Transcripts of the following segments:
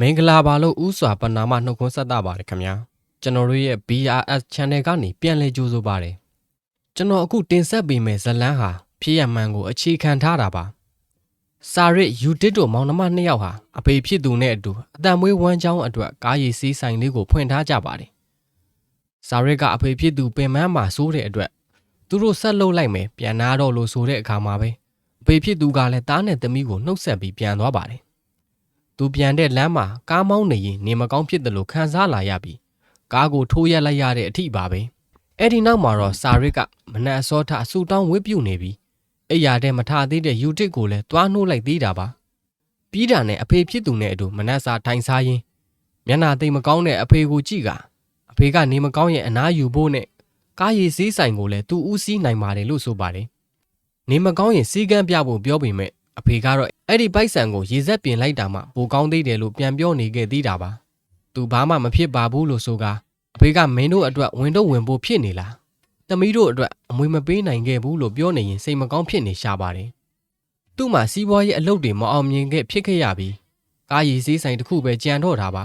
မင်္ဂလာပါလို့ဥစွာပနာမနှုတ်ခွန်းဆက်တာပါတယ်ခင်ဗျာကျွန်တော်တို့ရဲ့ BRS Channel ကနေပြန်လည်ကြိုဆိုပါတယ်ကျွန်တော်အခုတင်ဆက်ပေးမယ့်ဇတ်လန်းဟာဖြစ်ရမှန်ကိုအခြေခံထားတာပါစာရစ်ယူတစ်တို့မောင်နှမနှစ်ယောက်ဟာအဖေဖြစ်သူနဲ့အတူအတန်မွေးဝမ်းချောင်းအတွက်ကားရည်စည်းဆိုင်လေးကိုဖွင့်ထားကြပါတယ်စာရစ်ကအဖေဖြစ်သူပင်မန်းမှာစိုးတဲ့အတွက်သူတို့ဆက်လုပ်လိုက်မယ်ပြန်နာတော့လို့ဆိုတဲ့အခါမှာပဲအဖေဖြစ်သူကလည်းတားနဲ့သမီးကိုနှုတ်ဆက်ပြီးပြန်သွားပါတယ် သူပြန်တဲ့လမ်းမှာကားမောင်းနေရင်နေမကောင်းဖြစ်တယ်လို့ခံစားလာရပြီးကားကိုထိုးရက်လိုက်ရတဲ့အထိပါပဲအဲ့ဒီနောက်မှာတော့စာရစ်ကမနက်အစောထအဆူတောင်းဝစ်ပြုတ်နေပြီးအိယာတဲ့မထသေးတဲ့ယူတစ်ကိုလည်းတွားနှိုးလိုက်သေးတာပါပြီးတာနဲ့အဖေဖြစ်သူနဲ့အတူမနက်စာထိုင်စားရင်းမျက်နာသိမ်မကောင်းတဲ့အဖေကိုကြည့်ကအဖေကနေမကောင်းရဲ့အနားယူဖို့နဲ့ကားရည်စည်းဆိုင်ကိုလည်းသူဦးစီးနိုင်ပါတယ်လို့ဆိုပါတယ်နေမကောင်းရင်စီကန်းပြဖို့ပြောပေမဲ့ အဖေကတော့အဲ့ဒီပိုက်ဆံကိုရေဆက်ပြင်လိုက်တာမှပိုကောင်းသေးတယ်လို့ပြန်ပြောနေခဲ့သေးတာပါသူဘာမှမဖြစ်ပါဘူးလို့ဆိုကာအဖေကမင်းတို့အတွက်ဝင်တော့ဝင်ဖို့ဖြစ်နေလားသမီးတို့အတွက်အမွေမပေးနိုင်ခဲ့ဘူးလို့ပြောနေရင်စိတ်မကောင်းဖြစ်နေရှာပါတယ်သူ့မှာစီးပွားရေးအလုပ်တွေမအောင်မြင်ခဲ့ဖြစ်ခဲ့ရပြီးကားရည်စည်းဆိုင်တစ်ခုပဲကြံတော့တာပါ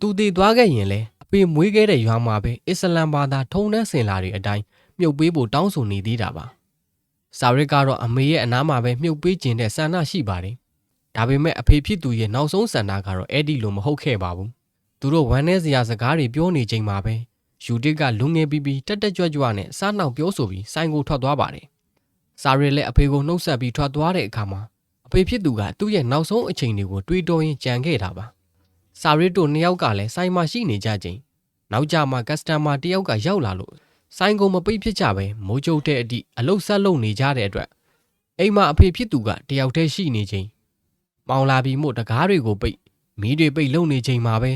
သူတည်သွားခဲ့ရင်လေအဖေမွေးခဲ့တဲ့ရွာမှာပဲအစ္စလမ်ဘာသာထုံနှန်းစင်လာတွေအတိုင်းမြုပ်ပေးဖို့တောင်းဆိုနေသေးတာပါ စာရစ်ကတော့အမေရဲ့အနားမှာပဲမြုပ်ပေးခြင်းတဲ့ဆန္ဒရှိပါတယ်။ဒါပေမဲ့အဖေဖြစ်သူရဲ့နောက်ဆုံးဆန္ဒကတော့အဲ့ဒီလိုမဟုတ်ခဲ့ပါဘူး။သူတို့ဝမ်းနည်းစရာစကားတွေပြောနေချိန်မှာပဲယူတစ်ကလူငယ်ပြီးပြီးတက်တက်ကြွကြွနဲ့စားနှောက်ပြောဆိုပြီးဆိုင်ကိုထွက်သွားပါတယ်။စာရစ်လည်းအဖေကိုနှုတ်ဆက်ပြီးထွက်သွားတဲ့အခါမှာအဖေဖြစ်သူကသူ့ရဲ့နောက်ဆုံးအချိန်တွေကိုတွေးတောရင်းကြံခဲ့တာပါ။စာရစ်တို့နှစ်ယောက်ကလည်းဆိုင်မှာရှိနေကြချိန်နောက်ကြမှာကစတမာတစ်ယောက်ကရောက်လာလို့ ဆိုင်ကုန်မပိတ်ဖြစ်ကြပဲမိုးကြုတ်တဲ့အထိအလုတ်ဆက်လုပ်နေကြတဲ့အတွက်အိမ်မှာအဖေဖြစ်သူကတယောက်တည်းရှိနေချိန်မောင်လာပြီးမို့တကားတွေကိုပိတ်မီးတွေပိတ်လုံနေချိန်မှာပဲ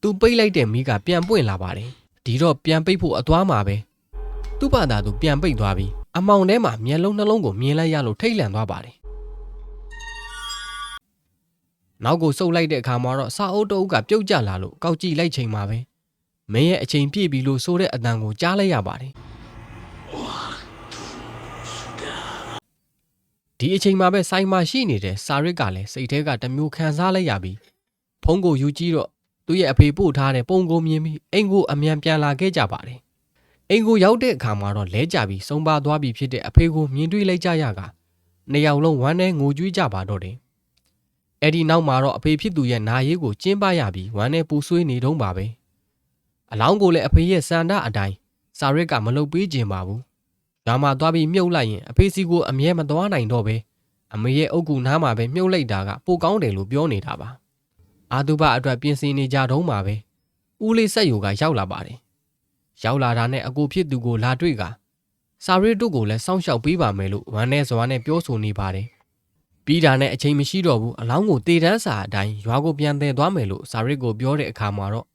သူပိတ်လိုက်တဲ့မီးကပြန်ပွင့်လာပါတယ်ဒီတော့ပြန်ပိတ်ဖို့အသွားမှာပဲသူ့ဘာသာသူပြန်ပိတ်သွားပြီးအမောင်ထဲမှာမျက်လုံးနှလုံးကိုမြင်လိုက်ရလို့ထိတ်လန့်သွားပါတယ်နောက်ကိုစုပ်လိုက်တဲ့အခါမှာတော့စာအုပ်တအုပ်ကပြုတ်ကျလာလို့ကောက်ကြည့်လိုက်ချိန်မှာပဲ မင်းရဲ့အချိန်ပြည့်ပြီလို့ဆိုတဲ့အတန်ကိုကြားလိုက်ရပါတယ်ဒီအချိန်မှာပဲဆိုင်မှာရှိနေတဲ့စာရစ်ကလည်းစိတ်ထဲကတစ်မျိုးခံစားလိုက်ရပြီးဖုန်းကိုယူကြည့်တော့သူ့ရဲ့အဖေပို့ထားတဲ့ပုံကိုမြင်ပြီးအိမ်ကိုအမြန်ပြန်လာခဲ့ကြပါတယ်အိမ်ကိုရောက်တဲ့အခါမှာတော့လဲကြပြီးစုံပါသွားပြီဖြစ်တဲ့အဖေကိုမြင်တွေ့လိုက်ကြရကနှစ်ယောက်လုံးဝမ်းနဲ့ငိုကြွေးကြပါတော့တယ်အဲ့ဒီနောက်မှာတော့အဖေဖြစ်သူရဲ့နာရေးကိုကျင်းပရပြီးဝမ်းနဲ့ပူဆွေးနေတုံးပါပဲ အလောင်းကိုလည်းအဖေရဲ့စန္ဒအတိုင်းစာရစ်ကမလုပ်ပေးခြင်းပါဘူး။ဒါမှသွားပြီးမြုပ်လိုက်ရင်အဖေစီကိုအမြဲမသွားနိုင်တော့ပဲအမေရဲ့အုတ်ကူနားမှာပဲမြုပ်လိုက်တာကပိုကောင်းတယ်လို့ပြောနေတာပါ။အာတုဘအတွက်ပြင်ဆင်နေကြတုံးပါပဲ။ဦးလေးဆက်ယူကရောက်လာပါတယ်။ရောက်လာတာနဲ့အကူဖြစ်သူကိုလာတွေ့ကစာရစ်တို့ကိုလည်းစောင့်ရှောက်ပေးပါမယ်လို့ဝမ်းနဲ့ဇွာနဲ့ပြောဆိုနေပါတယ်။ပြီးတာနဲ့အချိန်မရှိတော့ဘူးအလောင်းကိုတေတန်းစာအတိုင်းရွာကိုပြန်သယ်သွားမယ်လို့စာရစ်ကိုပြောတဲ့အခါမှာတော့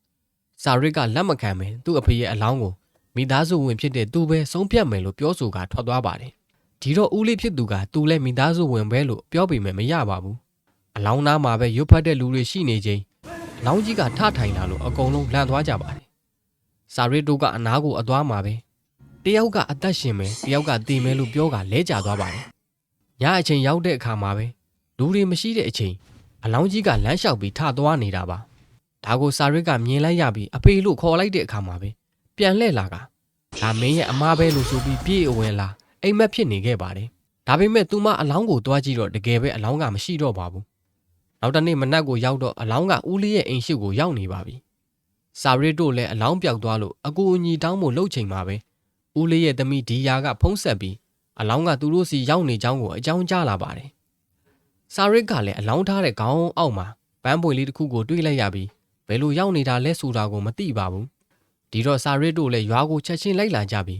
စာရစ်ကလက်မခံပဲသူ့အဖေရဲ့အလောင်းကိုမိသားစုဝင်ဖြစ်တဲ့သူပဲဆုံးဖြတ်မယ်လို့ပြောဆိုကထွက်သွားပါတယ်။ဒီတော့ဦးလေးဖြစ်သူကသူလည်းမိသားစုဝင်ပဲလို့ပြောပေမဲ့မရပါဘူး။အလောင်းသားမှာပဲရွတ်ဖတ်တဲ့လူတွေရှိနေချိန်အလောင်းကြီးကထထိုင်လာလို့အကုန်လုံးလန့်သွားကြပါတယ်။စာရစ်တို့ကအနားကိုအသွားမှာပဲတယောက်ကအသက်ရှင်မယ်တယောက်ကတည်မယ်လို့ပြောကလဲကျသွားပါတယ်။ညအချိန်ရောက်တဲ့အခါမှာပဲလူတွေမရှိတဲ့အချိန်အလောင်းကြီးကလမ်းလျှောက်ပြီးထသွားနေတာပါ။ ဒါကိုစာရစ်ကမြင်လိုက်ရပြီးအဖေလို့ခေါ်လိုက်တဲ့အခါမှာပဲပြန်လှည့်လာကဒါမင်းရဲ့အမားပဲလို့ဆိုပြီးပြေးအဝင်လာအိမ်မက်ဖြစ်နေခဲ့ပါတယ်ဒါပေမဲ့သူမအလောင်းကိုတွားကြည့်တော့တကယ်ပဲအလောင်းကမရှိတော့ပါဘူးနောက်တနေ့မနက်ကိုရောက်တော့အလောင်းကဦးလေးရဲ့အိမ်ရှိကိုရောက်နေပါပြီစာရစ်တို့လည်းအလောင်းပြောက်သွားလို့အကူအညီတောင်းဖို့လှုပ်ချိန်မှာပဲဦးလေးရဲ့သမီးဒီယာကဖုံးဆက်ပြီးအလောင်းကသူတို့စီရောက်နေကြောင်းကိုအကြောင်းကြားလာပါတယ်စာရစ်ကလည်းအလောင်းထားတဲ့ခေါင်းအောက်မှာပန်းပွေလေးတစ်ခုကိုတွေးလိုက်ရပြီး ဘယ်လိုရောက်နေတာလဲဆိုတာကိုမသိပါဘူးဒီတော့စာရစ်တို့လည်းရွာကိုချက်ချင်းလိုက်လာကြပြီ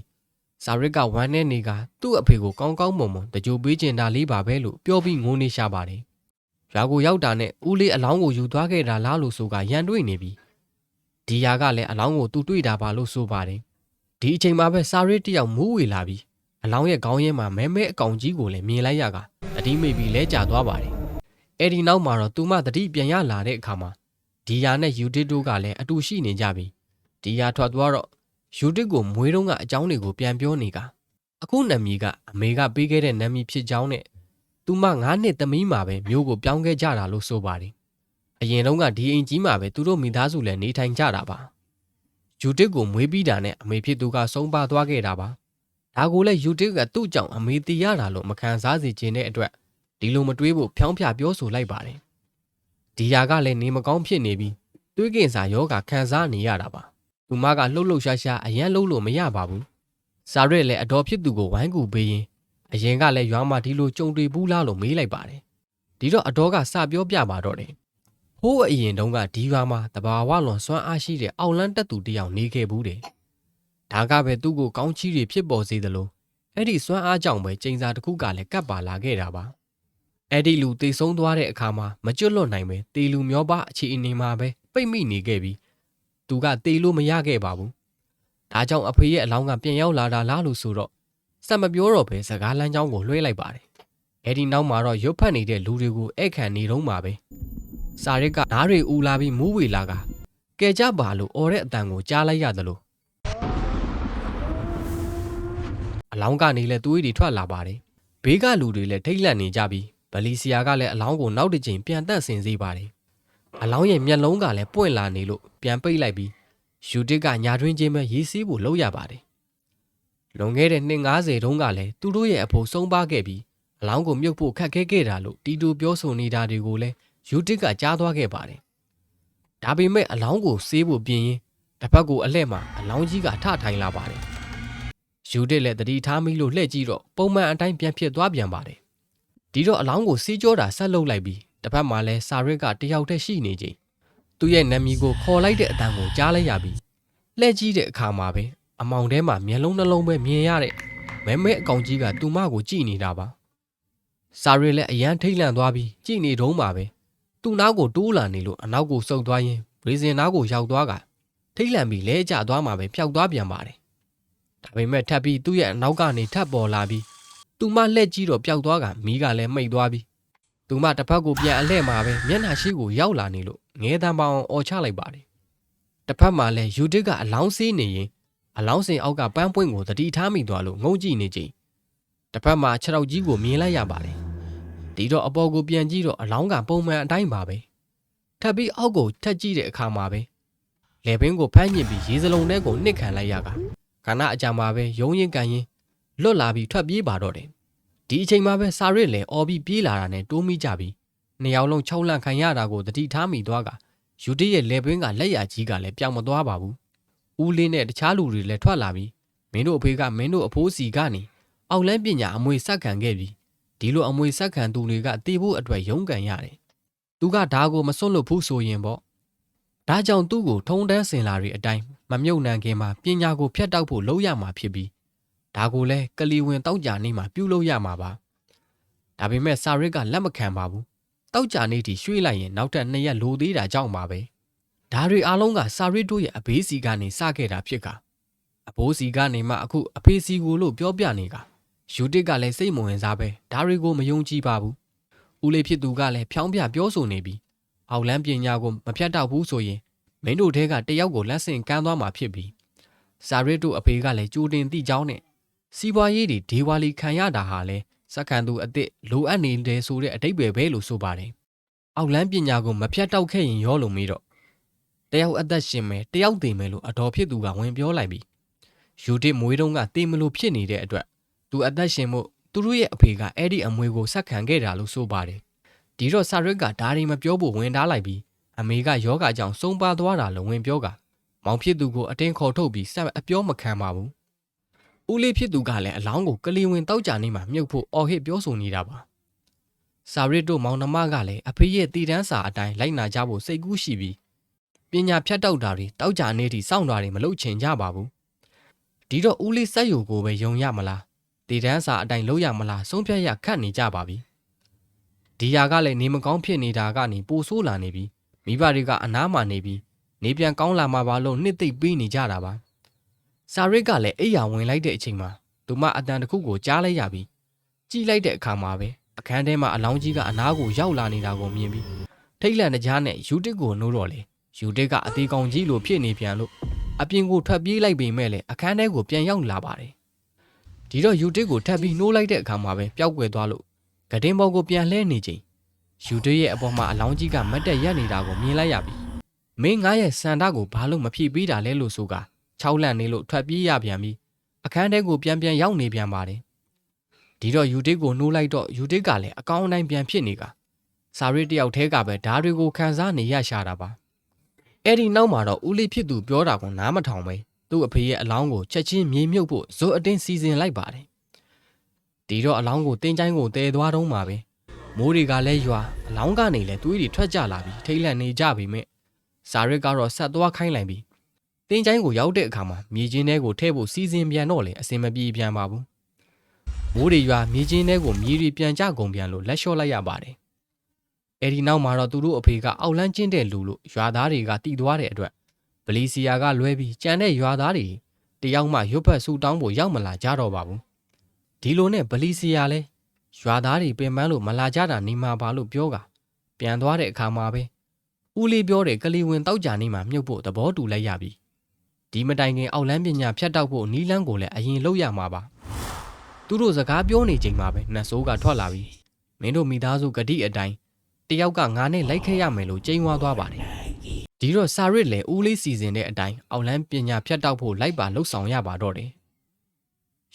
စာရစ်ကဝမ်းနဲ့နေကသူ့အဖေကိုကောင်းကောင်းမွန်မွန်တကြိုပေးကျင်တာလေးပါပဲလို့ပြောပြီးငိုနေရှာပါတယ်ရွာကိုရောက်တာနဲ့ဦးလေးအလောင်းကိုယူသွားခဲ့တာလားလို့ဆိုကရန်တွေ့နေပြီဒီယာကလည်းအလောင်းကိုသူတွေ့တာပါလို့ဆိုပါတယ်ဒီအချိန်မှာပဲစာရစ်တယောက်မူးဝေလာပြီးအလောင်းရဲ့ခေါင်းရင်းမှာမဲမဲအကောင်ကြီးကိုလည်းမြင်လိုက်ရကတတိမိတ်ပြီးလဲကျသွားပါတယ်အဲ့ဒီနောက်မှာတော့သူမတတိပြန်ရလာတဲ့အခါမှာ ဒီယာနဲ့ယူတစ်တို့ကလည်းအတူရှိနေကြပြီဒီယာထွက်သွားတော့ယူတစ်ကိုမွေးတုံးကအကြောင်းတွေကိုပြန်ပြောနေကအခုနမီကအမေကပေးခဲ့တဲ့နမီဖြစ်ကြောင်းနဲ့သူမ9နှစ်သမီးမှာပဲမျိုးကိုပြောင်းခဲ့ကြတာလို့ဆိုပါတယ်အရင်တုန်းကဒီအိမ်ကြီးမှာပဲသူတို့မိသားစုလည်းနေထိုင်ကြတာပါယူတစ်ကိုမွေးပြီးတာနဲ့အမေဖြစ်သူကဆုံးပါသွားခဲ့တာပါဒါကိုလည်းယူတစ်ကသူ့ကြောင့်အမေတီးရတာလို့မခံစားစေချင်တဲ့အတွက်ဒီလိုမတွေးဖို့ဖြောင်းဖြပြောဆိုလိုက်ပါတယ် ဒီယာကလည်းနေမကောင်းဖြစ်နေပြီးတွေးကင်စာယောဂခံစားနေရတာပါသူမကလှုပ်လှုပ်ရှားရှားအရန်လှုပ်လို့မရပါဘူးစာရက်လည်းအတော်ဖြစ်သူကိုဝိုင်းကူပေးရင်အရင်ကလည်းရွာမှာဒီလိုကြုံတွေ့ဘူးလားလို့မေးလိုက်ပါတယ်ဒီတော့အတော်ကစပြောပြပါတော့တယ်ဟိုးအရင်တုန်းကဒီရွာမှာတဘာဝလွန်စွမ်းအားရှိတဲ့အောက်လန်းတက်သူတယောက်နေခဲ့ဘူးတယ်။ဒါကပဲသူ့ကိုကောင်းချီးတွေဖြစ်ပေါ်စေသလိုအဲ့ဒီစွမ်းအားကြောင့်ပဲကျိန်စာတစ်ခုကလည်းကပ်ပါလာခဲ့တာပါ။ အဲ့ဒီလူတေဆုံးသွားတဲ့အခါမှာမကျွတ်လွတ်နိုင်ပဲတေလူမျောပါအခြေအနေမှာပဲပိတ်မိနေခဲ့ပြီးသူကတေလို့မရခဲ့ပါဘူး။ဒါကြောင့်အဖေရဲ့အလောင်းကပြန်ရောက်လာတာလားလို့ဆိုတော့စက်မပြောတော့ပဲစကားလမ်းကြောင်းကိုလွှဲလိုက်ပါတယ်။အဲ့ဒီနောက်မှာတော့ရုပ်ဖက်နေတဲ့လူတွေကိုဧည့်ခံနေတော့မှာပဲ။စာရစ်ကဓားတွေဦးလာပြီးမူးဝေလာကကဲကြပါလို့អော်တဲ့အတန်ကိုကြားလိုက်ရသလိုအလောင်းကနေလဲသွေးတွေထွက်လာပါတယ်ဘေးကလူတွေလည်းထိတ်လန့်နေကြပြီး ဗလီဆီယာကလည်းအလောင်းကိုနောက်တစ်ချိန်ပြန်တက်ဆင်စေးပါတယ်အလောင်းရဲ့မျက်လုံးကလည်းပွင့်လာနေလို့ပြန်ပိတ်လိုက်ပြီးယူတစ်ကညာတွင်းချင်းပဲရေးစည်းဖို့လုပ်ရပါတယ်လွန်ခဲ့တဲ့နှစ်90တုန်းကလည်းသူတို့ရဲ့အဖို့ဆုံးပါခဲ့ပြီးအလောင်းကိုမြုပ်ဖို့ခက်ခဲခဲ့တာလို့တီတူပြောဆိုနေတာတွေကိုလည်းယူတစ်ကကြားသွားခဲ့ပါတယ်။ဒါပေမဲ့အလောင်းကိုဆေးဖို့ပြင်ရင်တစ်ဖက်ကိုအလှဲ့မှာအလောင်းကြီးကထထိုင်လာပါတယ်။ယူတစ်လည်းတတိထားမိလို့လှည့်ကြည့်တော့ပုံမှန်အတိုင်းပြန်ဖြစ်သွားပြန်ပါတယ်။ ဒီတော့အလောင်းကိုစီးကြောတာဆက်လုပ်လိုက်ပြီးတစ်ဖက်မှာလည်းစာရစ်ကတယောက်တည်းရှိနေချိန်သူ့ရဲ့နာမည်ကိုခေါ်လိုက်တဲ့အတန်ကိုကြားလိုက်ရပြီးလှည့်ကြည့်တဲ့အခါမှာပဲအမောင်ထဲမှာမျက်လုံးနှလုံးပဲမြင်ရတဲ့မဲမဲအကောင်ကြီးကသူမကိုကြည့်နေတာပါ။စာရစ်လည်းအရန်ထိတ်လန့်သွားပြီးကြည့်နေတုံးပါပဲ။သူ့နောက်ကိုတိုးလာနေလို့အနောက်ကိုစုပ်သွားရင်ရေစင်နားကိုရောက်သွားကထိတ်လန့်ပြီးလဲကျသွားမှပဲဖျောက်သွားပြန်ပါတယ်။ဒါပေမဲ့ထပ်ပြီးသူ့ရဲ့အနောက်ကနေထပ်ပေါ်လာပြီး သူမလှည့်ကြည့်တော့ပျောက်သွားကမီးကလည်းမှိတ်သွားပြီးသူမတစ်ဖက်ကိုပြန်အလှဲ့မှာပဲမျက်နှာရှိကိုရောက်လာနေလို့ငဲတန်းပေါအောင်អော်ချလိုက်ပါတယ်။တစ်ဖက်မှာလည်းယူတစ်ကအလောင်းဆေးနေရင်အလောင်းစင်အောက်ကပန်းပွင့်ကိုတတိထားမိသွားလို့ငုံကြည့်နေချိန်တစ်ဖက်မှာခြေထောက်ကြီးကိုမြင်လိုက်ရပါတယ်။ဒီတော့အပေါ်ကိုပြန်ကြည့်တော့အလောင်းကပုံမှန်အတိုင်းပါပဲထပ်ပြီးအောက်ကိုထက်ကြည့်တဲ့အခါမှာပဲလေပင်ကိုဖမ်းညစ်ပြီးရေစလုံးထဲကိုနှစ်ခံလိုက်ရကကဏအကြံမှာပဲယုံရင်ကန်ရင် လွတ်လာပြီးထွက်ပြေးပါတော့တယ်ဒီအချိန်မှာပဲစာရစ်လည်းအော်ပြီးပြေးလာတာနဲ့တိုးမိကြပြီးနှစ်ယောက်လုံးခြောက်လန့်ခံရတာကိုတတိထားမိသွားကယူတီရဲ့လေပင်ကလက်ရကြီးကလည်းပြောင်းမသွားပါဘူးဦးလေးနဲ့တခြားလူတွေလည်းထွက်လာပြီးမင်းတို့အဖေကမင်းတို့အဖိုးစီကနေအောက်လန်းပညာအမွေဆက်ခံခဲ့ပြီးဒီလိုအမွေဆက်ခံသူတွေကတည်ဖို့အတွက်ရုန်းကန်ရတယ်။သူကဒါကိုမစွန့်လွတ်ဘူးဆိုရင်ပေါ့။ဒါကြောင့်သူ့ကိုထုံတန်းစင်လာတွေအတိုင်းမမြုပ်နှံခင်မှာပညာကိုဖျက်တောက်ဖို့လုပ်ရမှာဖြစ်ပြီး ဒါကိုလည်းကလီဝင်တောက်ကြနေမှာပြုလုပ်ရမှာပါ။ဒါပေမဲ့စာရစ်ကလက်မခံပါဘူး။တောက်ကြနေတီရွှေ့လိုက်ရင်နောက်ထပ်နှစ်ရက်လိုသေးတာကြောင့်ပါပဲ။ဒါတွေအားလုံးကစာရစ်တို့ရဲ့အဘေးစီကနေစခဲ့တာဖြစ်ကအဘိုးစီကနေမှအခုအဖေစီကိုလို့ပြောပြနေကယူတစ်ကလည်းစိတ်မဝင်စားပဲဒါတွေကိုမယုံကြည်ပါဘူး။ဦးလေးဖြစ်သူကလည်းဖြောင်းပြပြောဆိုနေပြီးအောက်လန်းပညာကိုမဖြတ်တော့ဘူးဆိုရင်မင်းတို့တဲကတယောက်ကိုလက်ဆင့်ကမ်းသွားမှာဖြစ်ပြီးစာရစ်တို့အဖေကလည်းကြိုတင်သိကြောင်းနဲ့ စီးပွားရေးတွေဒေဝါလီခံရတာဟာလဲစက္ကန့်သူအစ်စ်လိုအပ်နေတယ်ဆိုတဲ့အတိတ်ပဲပဲလို့ဆိုပါတယ်။အောက်လန်းပညာကိုမဖြတ်တော့ခဲ့ရင်ရောလို့မေးတော့တယောက်အသက်ရှင်မယ်တယောက်တည်မယ်လို့အတော်ဖြစ်သူကဝင်ပြောလိုက်ပြီးယူတစ်မွေးတုံးကတည်မလို့ဖြစ်နေတဲ့အတွက်သူအသက်ရှင်မှုသူတို့ရဲ့အဖေကအဲ့ဒီအမွေကိုဆက်ခံခဲ့တာလို့ဆိုပါတယ်။ဒီတော့ဆာရစ်ကဒါတွေမပြောဖို့ဝင်ထားလိုက်ပြီးအမေကယောဂကြောင့်ဆုံးပါသွားတာလို့ဝင်ပြောကမောင်ဖြစ်သူကိုအတင်းခေါ်ထုတ်ပြီးဆက်အပြောမခံပါဘူး။ ဦးလေးဖြစ်သူကလည်းအလောင်းကိုကလီဝင်တောက်ကြနေမှမြုပ်ဖို့အော်ဟစ်ပြောဆိုနေတာပါ။ဆာရစ်တို့မောင်နှမကလည်းအဖေရဲ့တည်တန်းစာအတိုင်းလိုက်နာကြဖို့စိတ်ကူးရှိပြီးပညာဖြတ်တောက်တာတွေတောက်ကြနေတီစောင့်တာတွေမလုပ်ချင်ကြပါဘူး။ဒီတော့ဦးလေးစက်ယူကိုပဲယုံရမလား။တည်တန်းစာအတိုင်းလုပ်ရမလားဆုံးဖြတ်ရခတ်နေကြပါပြီ။ဒီယာကလည်းနေမကောင်းဖြစ်နေတာကနေပိုဆိုးလာနေပြီးမိဘတွေကအနားမှာနေပြီးနေပြန်ကောင်းလာမှာပါလို့နှစ်သိမ့်ပေးနေကြတာပါ။ စာရစ်ကလည်းအိယာဝင်လိုက်တဲ့အချိန်မှာသူမအတန်တစ်ခုကိုကြားလိုက်ရပြီးကြည့်လိုက်တဲ့အခါမှာပဲအခန်းထဲမှာအလောင်းကြီးကအနားကိုရောက်လာနေတာကိုမြင်ပြီးထိတ်လန့်တကြားနဲ့ယူတစ်ကိုနိုးတော့လေယူတစ်ကအသေးကောင်ကြီးလိုဖြစ်နေပြန်လို့အပြင်ကိုထွက်ပြေးလိုက်ပေမဲ့လည်းအခန်းထဲကိုပြန်ရောက်လာပါတယ်ဒီတော့ယူတစ်ကိုထပ်ပြီးနှိုးလိုက်တဲ့အခါမှာပဲပျောက်ကွယ်သွားလို့ဂဒင်းဘောကိုပြန်လှဲနေချိန်ယူတေးရဲ့အပေါ်မှာအလောင်းကြီးကမတ်တက်ရက်နေတာကိုမြင်လိုက်ရပြီမင်းငါရဲ့စန္ဒကိုဘာလို့မဖြည့်ပေးတာလဲလို့ဆိုက ချောက်လန့်နေလို့ထွက်ပြေးရပြန်ပြီအခန်းထဲကိုပြန်ပြန်ရောက်နေပြန်ပါတယ်ဒီတော့ယူတေးကိုနှိုးလိုက်တော့ယူတေးကလည်းအကောင်းအတိုင်းပြန်ဖြစ်နေကစာရီတယောက်တည်းကပဲဓားတွေကိုခန်းစားနေရရှာတာပါအဲ့ဒီနောက်မှာတော့ဦးလေးဖြစ်သူပြောတာကိုနားမထောင်ပဲသူ့အဖေရဲ့အလောင်းကိုချက်ချင်းမြေမြုပ်ဖို့ဇိုးအတင်းစီစဉ်လိုက်ပါတယ်ဒီတော့အလောင်းကိုတင်းချိုင်းကိုတဲသွားတော့မှာပဲမိုးတွေကလည်းရွာအလောင်းကနေလည်းသွေးတွေထွက်ကြလာပြီးထိတ်လန့်နေကြပြီမဲ့စာရစ်ကတော့ဆက်သွားခိုင်းလိုက်ပြီး တင်းချိုင်းကိုရောက်တဲ့အခါမှာမြေချင်းထဲကိုထည့်ဖို့စီစဉ်ပြန်တော့လေအစင်မပြေပြန်ပါဘူးမိုးတွေရွာမြေချင်းထဲကိုမြေတွေပြန်ကျကုန်ပြန်လို့လက်လျှော့လိုက်ရပါတယ်အဲဒီနောက်မှာတော့သူတို့အဖေကအောက်လန်းကျင်းတဲ့လူလို့ရွာသားတွေကတီသွားတဲ့အတွက်ဗလီစီယာကလွဲပြီးကြံတဲ့ရွာသားတွေတယောက်မှရွတ်ဖက်ဆူတောင်းဖို့ရောက်မလာကြတော့ပါဘူးဒီလိုနဲ့ဗလီစီယာလဲရွာသားတွေပင်ပန်းလို့မလာကြတာနေမှာပါလို့ပြောကပြန်သွားတဲ့အခါမှာပဲဦးလေးပြောတဲ့ကလေးဝင်တောက်ကြနေမှာမြုပ်ဖို့သဘောတူလိုက်ရပြီ ဒီမတိုင်ခင်အောက်လန်းပညာဖြတ်တောက်ဖို့နီးလန်းကိုလည်းအရင်လုပ်ရမှာပါသူတို့စကားပြောနေချိန်မှာပဲနှဆိုးကထွက်လာပြီးမင်းတို့မိသားစုဂတိအတိုင်းတယောက်ကငါနဲ့လိုက်ခဲ့ရမယ်လို့ကြိမ်ဝါသွားပါတယ်ဒီတော့စာရစ်လည်းဦးလေးစီစဉ်တဲ့အတိုင်းအောက်လန်းပညာဖြတ်တောက်ဖို့လိုက်ပါလှုပ်ဆောင်ရပါတော့တယ်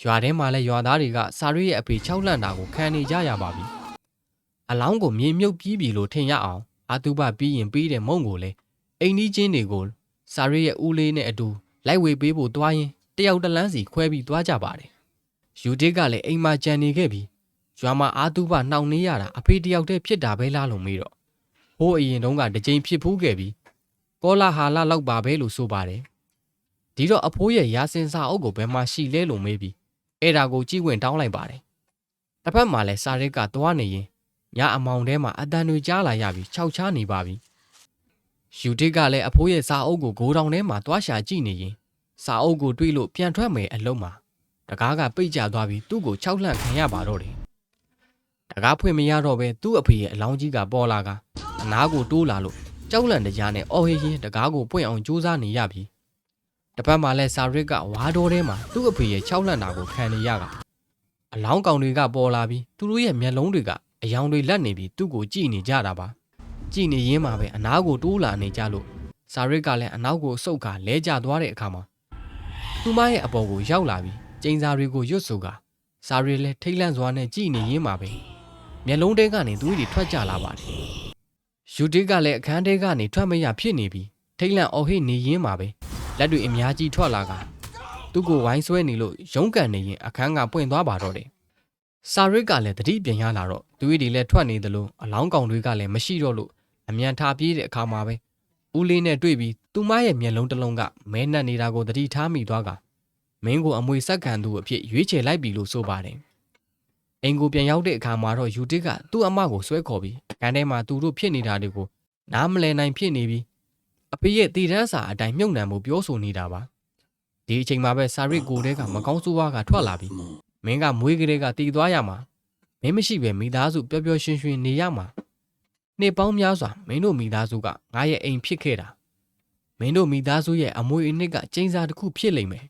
ရွာထဲမှာလည်းရွာသားတွေကစာရစ်ရဲ့အဖေ၆လန့်တာကိုခံနေကြရပါပြီအလောင်းကိုမြေမြုပ်ပြီးပြီလို့ထင်ရအောင်အာတုဘပြီးရင်ပြီးတဲ့မုံကိုလည်းအိမ်ကြီးချင်းတွေကို စာရစ်ရဲ့ဦးလေးနဲ့အတူလိုက်ဝေပေးဖို့တွားရင်တယောက်တလန်းစီခွဲပြီးတွားကြပါတယ်ယူတစ်ကလည်းအိမ်မှာကြံနေခဲ့ပြီးရွာမှာအာတုဘနှောင်နေရတာအဖေတယောက်တည်းဖြစ်တာပဲလားလို့မေးတော့ဟိုးအရင်တုန်းကတစ်ကြိမ်ဖြစ်ဖူးခဲ့ပြီးကောလာဟာလာလောက်ပါပဲလို့ဆိုပါတယ်ဒီတော့အဖိုးရဲ့ရာစင်စာအုပ်ကိုဘယ်မှာရှိလဲလို့မေးပြီးအဲ့ဒါကိုကြည့်ဝင်တောင်းလိုက်ပါတယ်တစ်ဖက်မှာလည်းစာရစ်ကသွားနေရင်ညအမောင်ထဲမှာအတန်တွေကြားလာရပြီးခြောက်ချားနေပါပြီ ယူတစ်ကလည်းအဖိုးရဲ့စာအုပ်ကိုဂိုးတောင်ထဲမှာသွားရှာကြည့်နေရင်စာအုပ်ကိုတွေးလို့ပြန်ထွက်မယ်အလုံးမှာတကားကပိတ်ကျသွားပြီးသူ့ကိုခြောက်လှန့်ခံရပါတော့တယ်တကားဖွင့်မရတော့ပဲသူ့အဖေရဲ့အလောင်းကြီးကပေါ်လာကအနားကိုတိုးလာလို့ကြောက်လန့်တကြားနဲ့အော်ဟေးရင်တကားကိုပွင့်အောင်ကြိုးစားနေရပြီတစ်ပတ်မှလည်းစာရစ်ကဝါတော်ထဲမှာသူ့အဖေရဲ့ခြောက်လှန့်တာကိုခံနေရကအလောင်းကောင်တွေကပေါ်လာပြီးသူတို့ရဲ့မျက်လုံးတွေကအယောင်တွေလက်နေပြီးသူ့ကိုကြည့်နေကြတာပါ ကြည့်နေရင်းမှာပဲအနားကိုတိုးလာနေကြလို့စာရစ်ကလည်းအနောက်ကိုစုပ်ခါလဲကျသွားတဲ့အခါမှာသူမရဲ့အပေါ်ကိုရောက်လာပြီးကျင်းစာတွေကိုရွတ်ဆိုကစာရစ်လည်းထိတ်လန့်စွာနဲ့ကြည့်နေရင်းမှာပဲမျက်လုံးတဲကနေသူတွေထွက်ကြလာပါတယ်ယူတစ်ကလည်းအခန်းထဲကနေထွက်မရဖြစ်နေပြီးထိတ်လန့်အော်ဟစ်နေရင်းမှာပဲလက်တွေအများကြီးထွက်လာကသူ့ကိုဝိုင်းဆွဲနေလို့ရုန်းကန်နေရင်အခန်းကပွင့်သွားပါတော့တယ်စာရစ်ကလည်းတတိပြန်ရလာတော့သူတွေလည်းထွက်နေသလိုအလောင်းကောင်တွေကလည်းမရှိတော့လို့ အမြန်ထားပြေးတဲ့အခါမှာပဲဦးလေးနဲ့တွေ့ပြီးသူမရဲ့မျက်လုံးတစ်လုံးကမဲနှက်နေတာကိုတတိထားမိသွားကမင်းကိုအမွေဆက်ခံသူအဖြစ်ရွေးချယ်လိုက်ပြီလို့ဆိုပါတယ်အိမ်ကိုပြန်ရောက်တဲ့အခါမှာတော့ယူတစ်ကသူ့အမကိုဆွဲခေါ်ပြီးကန်းထဲမှာသူတို့ဖြစ်နေတာတွေကိုနားမလည်နိုင်ဖြစ်နေပြီးအဖေရဲ့တည်တန်းစာအတိုင်းမြုပ်နှံမှုပြောဆိုနေတာပါဒီအချိန်မှာပဲစာရစ်ကိုတဲကမကောင်းဆိုးဝါးကထွက်လာပြီးမင်းကမွေးကလေးကတည်သွားရမှာမင်းမရှိပဲမိသားစုပျော်ပျော်ရွှင်ရွှင်နေရမှာ နှစ်ပေါင်းများစွာမင်းတို့မိသားစုကငါရဲ့အိမ်ဖြစ်ခဲ့တာမင်းတို့မိသားစုရဲ့အမွေအနှစ်ကကျင်းစာတစ်ခုဖြစ်လိမ့်မယ်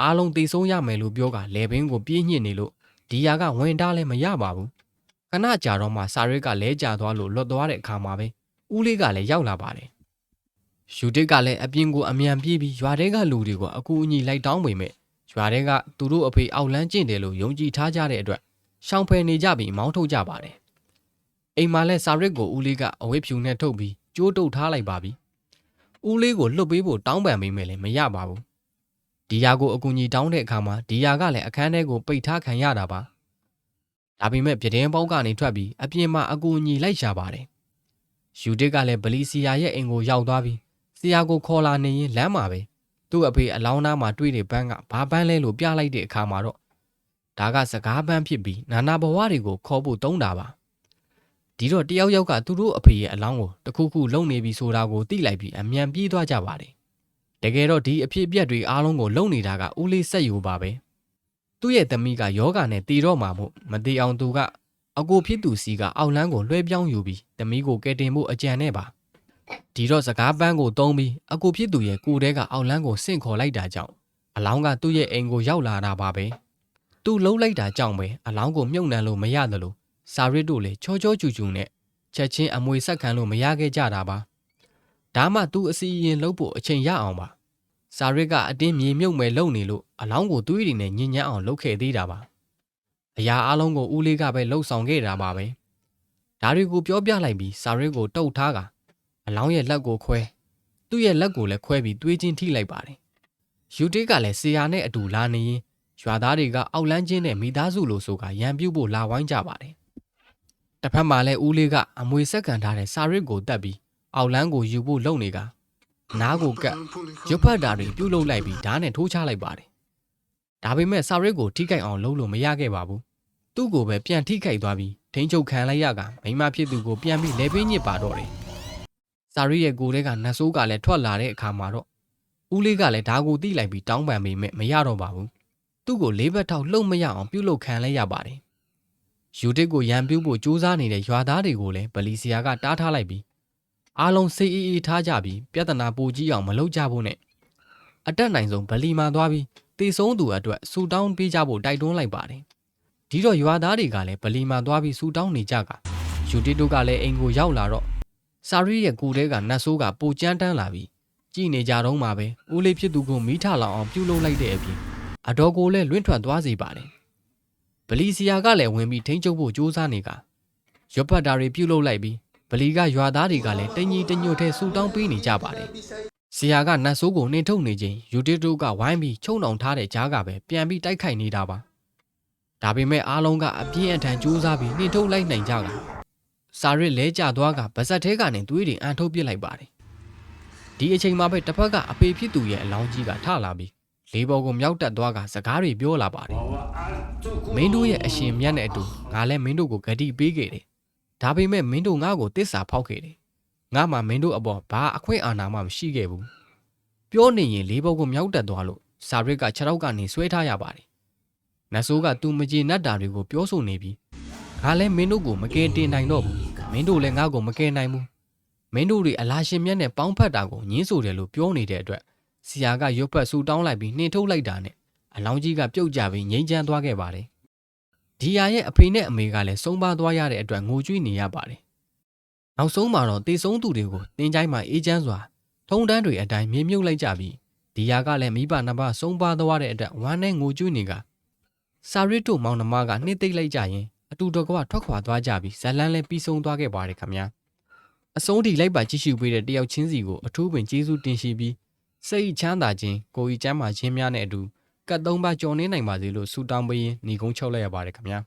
အားလုံးသိဆုံးရမယ်လို့ပြောကလေဘင်းကိုပြင်းညှစ်နေလို့ဒီယာကဝင်တားလည်းမရပါဘူးခဏကြာတော့မှစာရစ်ကလဲကျသွားလို့လွတ်သွားတဲ့အခါမှာပဲဦးလေးကလည်းရောက်လာပါတယ်ယူတစ်ကလည်းအပြင်ကိုအမြန်ပြေးပြီးရွာထဲကလူတွေကိုအကူအညီလိုက်တောင်းပေမဲ့ရွာထဲကသူတို့အဖေအောက်လန်းကျင့်တယ်လို့ယုံကြည်ထားကြတဲ့အတွက်ရှောင်ဖယ်နေကြပြီးမောင်းထုတ်ကြပါတယ် အိမ်မှာလဲစာရစ်ကိုဦးလေးကအဝိဖြူနဲ့ထုတ်ပြီးကြိုးတုပ်ထားလိုက်ပါပြီဦးလေးကိုလွတ်ပေးဖို့တောင်းပန်ပေးမယ်လည်းမရပါဘူးဒီယာကိုအကူအညီတောင်းတဲ့အခါမှာဒီယာကလည်းအခန်းထဲကိုပိတ်ထားခံရတာပါဒါပေမဲ့ပြတင်းပေါက်ကနေထွက်ပြီးအပြင်မှာအကူအညီလိုက်ရှာပါတယ်ယူတစ်ကလည်းဗလီစီယာရဲ့အိမ်ကိုရောက်သွားပြီးစီယာကိုခေါ်လာနေရင်လမ်းမှာပဲသူ့အဖေအလောင်းသားမှာတွေ့တဲ့ဘန်းကဘာဘန်းလဲလို့ပြလိုက်တဲ့အခါမှာတော့ဒါကစကားပန်းဖြစ်ပြီးနာနာဘဝတွေကိုခေါ်ဖို့တုံးတာပါ ဒီတော့တယောက်ယောက်ကသူတို့အဖေရဲ့အလောင်းကိုတခုခုလုံနေပြီဆိုတာကိုသိလိုက်ပြီးအမြန်ပြေးသွားကြပါတယ်တကယ်တော့ဒီအဖြစ်အပျက်တွေအားလုံးကိုလုံနေတာကဦးလေးဆက်ယူပါပဲသူ့ရဲ့သမီးကယောဂနဲ့တည်တော့မှာမို့မတည်အောင်သူကအကိုဖြစ်သူစီကအောက်လန်းကိုလွှဲပြောင်းယူပြီးသမီးကိုကယ်တင်ဖို့အကြံနဲ့ပါဒီတော့စကားပန်းကိုတုံးပြီးအကိုဖြစ်သူရဲ့ကိုယ်တဲကအောက်လန်းကိုဆင့်ခေါ်လိုက်တာကြောင့်အလောင်းကသူ့ရဲ့အိမ်ကိုရောက်လာတာပါပဲသူလှုပ်လိုက်တာကြောင့်ပဲအလောင်းကိုမြုပ်နှံလို့မရသလို စာရစ်တို့လည်းချောချောချူချူနဲ့ချက်ချင်းအမွေဆက်ခံလို့မရခဲ့ကြတာပါဒါမှသူအစီအရင်လုပ်ဖို့အချိန်ရအောင်ပါစာရစ်ကအတင်းမြေမြုပ်မဲ့လုံနေလို့အလောင်းကိုသွေးတွေနဲ့ညင်ညမ်းအောင်လုပ်ခဲ့သေးတာပါအရာအလုံးကိုဦးလေးကပဲလှုပ်ဆောင်ခဲ့တာပါပဲဒါတွေကိုပြောပြလိုက်ပြီးစာရစ်ကိုတုတ်ထားကအလောင်းရဲ့လက်ကိုခွဲသူ့ရဲ့လက်ကိုလည်းခွဲပြီးသွေးချင်းထိလိုက်ပါတယ်ယူတေးကလည်းဆီယာနဲ့အတူလာနေရင်ရွာသားတွေကအောက်လန်းချင်းနဲ့မိသားစုလိုဆိုကရံပြုတ်ဖို့လာဝိုင်းကြပါတယ် တစ်ဖက်မှာလည်းဦးလေးကအမွေဆက်ကန်ထားတဲ့စာရစ်ကိုတက်ပြီးအောက်လန်းကိုယူဖို့လုပ်နေကနားကိုကပ်ရွတ်ဖတ်တာတွေပြုတ်လုလိုက်ပြီးဓာတ်နဲ့ထိုးချလိုက်ပါတယ်ဒါပေမဲ့စာရစ်ကိုထိခိုက်အောင်လုပ်လို့မရခဲ့ပါဘူးသူ့ကိုပဲပြန်ထိခိုက်သွားပြီးထိန်းချုပ်ခံလိုက်ရကမိမဖြစ်သူကိုပြန်ပြီးလဲပေးညစ်ပါတော့တယ်စာရစ်ရဲ့ကိုယ်ထဲကနတ်ဆိုးကလည်းထွက်လာတဲ့အခါမှာတော့ဦးလေးကလည်းဓာတ်ကိုတိလိုက်ပြီးတောင်းပန်ပေမဲ့မရတော့ပါဘူးသူ့ကိုလေးဘက်ထောက်လှုပ်မရအောင်ပြုတ်လုခံလိုက်ရပါတယ်။ ယူတစ်ကိုရန်ပြုတ်ဖို့ကြိုးစားနေတဲ့ရွာသားတွေကိုလည်းဗလီဆီယာကတားထားလိုက်ပြီးအားလုံးစိတ်အေးအေးထားကြပြီးပြဿနာပိုကြီးအောင်မလုပ်ကြဖို့နဲ့အတက်နိုင်ဆုံးဗလီမှာသွားပြီးတေဆုံးသူအတွက်ဆူတောင်းပေးကြဖို့တိုက်တွန်းလိုက်ပါတယ်။ဒီတော့ရွာသားတွေကလည်းဗလီမှာသွားပြီးဆူတောင်းနေကြကယူတစ်တို့ကလည်းအိမ်ကိုရောက်လာတော့စာရီရဲ့ကိုယ်ထဲကနတ်ဆိုးကပိုကြမ်းတမ်းလာပြီးကြည်နေကြတော့မှပဲဦးလေးဖြစ်သူကိုမိထလောင်အောင်ပြုတ်လုလိုက်တဲ့အပြင်အတော်ကိုလည်းလွင့်ထွက်သွားစေပါတယ်။ ဗလီစီယာကလည်းဝင်ပြီးထိန်းချုပ်ဖို့ကြိုးစားနေကရွတ်ပတ်တာတွေပြုတ်လုလိုက်ပြီးဗလီကရွာသားတွေကလည်းတညီတညွတ်ထဲဆူတောင်းပေးနေကြပါတယ်။စီယာကနတ်ဆိုးကိုနှင်ထုတ်နေချိန်ယူတီတိုကဝိုင်းပြီးချုံနှောင်ထားတဲ့ကြားကပဲပြန်ပြီးတိုက်ခိုက်နေတာပါ။ဒါပေမဲ့အားလုံးကအပြင်းအထန်ကြိုးစားပြီးနှင်ထုတ်လိုက်နိုင်ကြကစာရစ်လဲကျသွားကဗစက်သေးကနေသွေးတွေအန်ထုတ်ပစ်လိုက်ပါတယ်။ဒီအချိန်မှာပဲတစ်ဖက်ကအပေဖြစ်သူရဲ့အလောင်းကြီးကထလာပြီး လေးဘော်ကိုမြောက်တက်သွားကစကားတွေပြောလာပါတယ်မင်းတို့ရဲ့အရှင်မြတ်နဲ့အတူငါလည်းမင်းတို့ကိုဂတိပေးခဲ့တယ်ဒါပေမဲ့မင်းတို့ငါ့ကိုတစ္ဆာဖောက်ခဲ့တယ်ငါမှမင်းတို့အပေါ်ဘာအခွင့်အာဏာမှမရှိခဲ့ဘူးပြောနေရင်လေးဘော်ကိုမြောက်တက်သွားလို့စာရစ်ကခြေထောက်ကနေဆွဲထားရပါတယ်နတ်ဆိုးကသူမကြေနပ်တာတွေကိုပြောဆိုနေပြီးငါလည်းမင်းတို့ကိုမကယ်တင်နိုင်တော့ဘူးမင်းတို့လည်းငါ့ကိုမကယ်နိုင်ဘူးမင်းတို့တွေအလားရှင်မြတ်နဲ့ပေါင်းဖက်တာကိုညှင်းဆိုတယ်လို့ပြောနေတဲ့အတွက် ဆီယာကရွတ်ပတ်ဆူတောင်းလိုက်ပြီးနှင်ထုတ်လိုက်တာနဲ့အလောင်းကြီးကပြုတ်ကျပြီးငိမ့်ချမ်းသွားခဲ့ပါတယ်။ဒီယာရဲ့အဖေနဲ့အမေကလည်းဆုံးပါသွားရတဲ့အတွက်ငိုကြွေးနေရပါတယ်။နောက်ဆုံးမှာတော့တေဆုံးသူတွေကိုတင်းချိုင်းမှာအေးချမ်းစွာထုံတန်းတွေအတိုင်းမြေမြုပ်လိုက်ကြပြီးဒီယာကလည်းမိဘနှစ်ပါးဆုံးပါသွားတဲ့အတွက်ဝမ်းနဲ့ငိုကြွေးနေကစာရစ်တို့မောင်နှမကနှိမ့်သိမ့်လိုက်ကြရင်အတူတကွထွက်ခွာသွားကြပြီးဇလန်းလည်းပြီးဆုံးသွားခဲ့ပါတယ်ခင်ဗျာ။အဆုံးထိလိုက်ပါကြည့်ရှုပေးတဲ့တယောက်ချင်းစီကိုအထူးပင်ကျေးဇူးတင်ရှိပြီး စိတ်ချမ်းသာခြင်းကိုယ်ဤကျမ်းမာခြင်းများနဲ့အတူကတ်သုံးပါကြော်နေနိုင်ပါစေလို့ဆုတောင်းပေးရင်းညီကုန်းချုပ်လိုက်ရပါတယ်ခင်ဗျာ